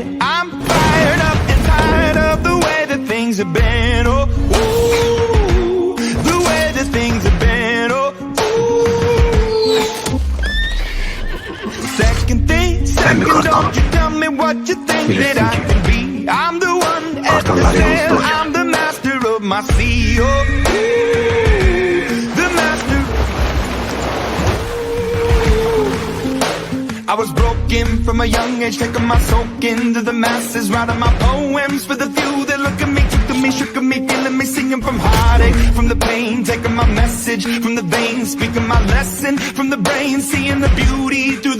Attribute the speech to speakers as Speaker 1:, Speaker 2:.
Speaker 1: I'm fired up and tired of the way that things have been. Oh, ooh, the way that things have been. Oh, ooh. Second thing, second don't you tell me what you think that I can be. I'm the one at the sail, I'm the master of my sea Oh, ooh. I was broken from a young age, taking my soak into the masses, writing my poems for the few that look at me, took at me, shook at me, feeling me, singing from heartache, from the pain, taking my message from the veins, speaking my lesson from the brain, seeing the beauty through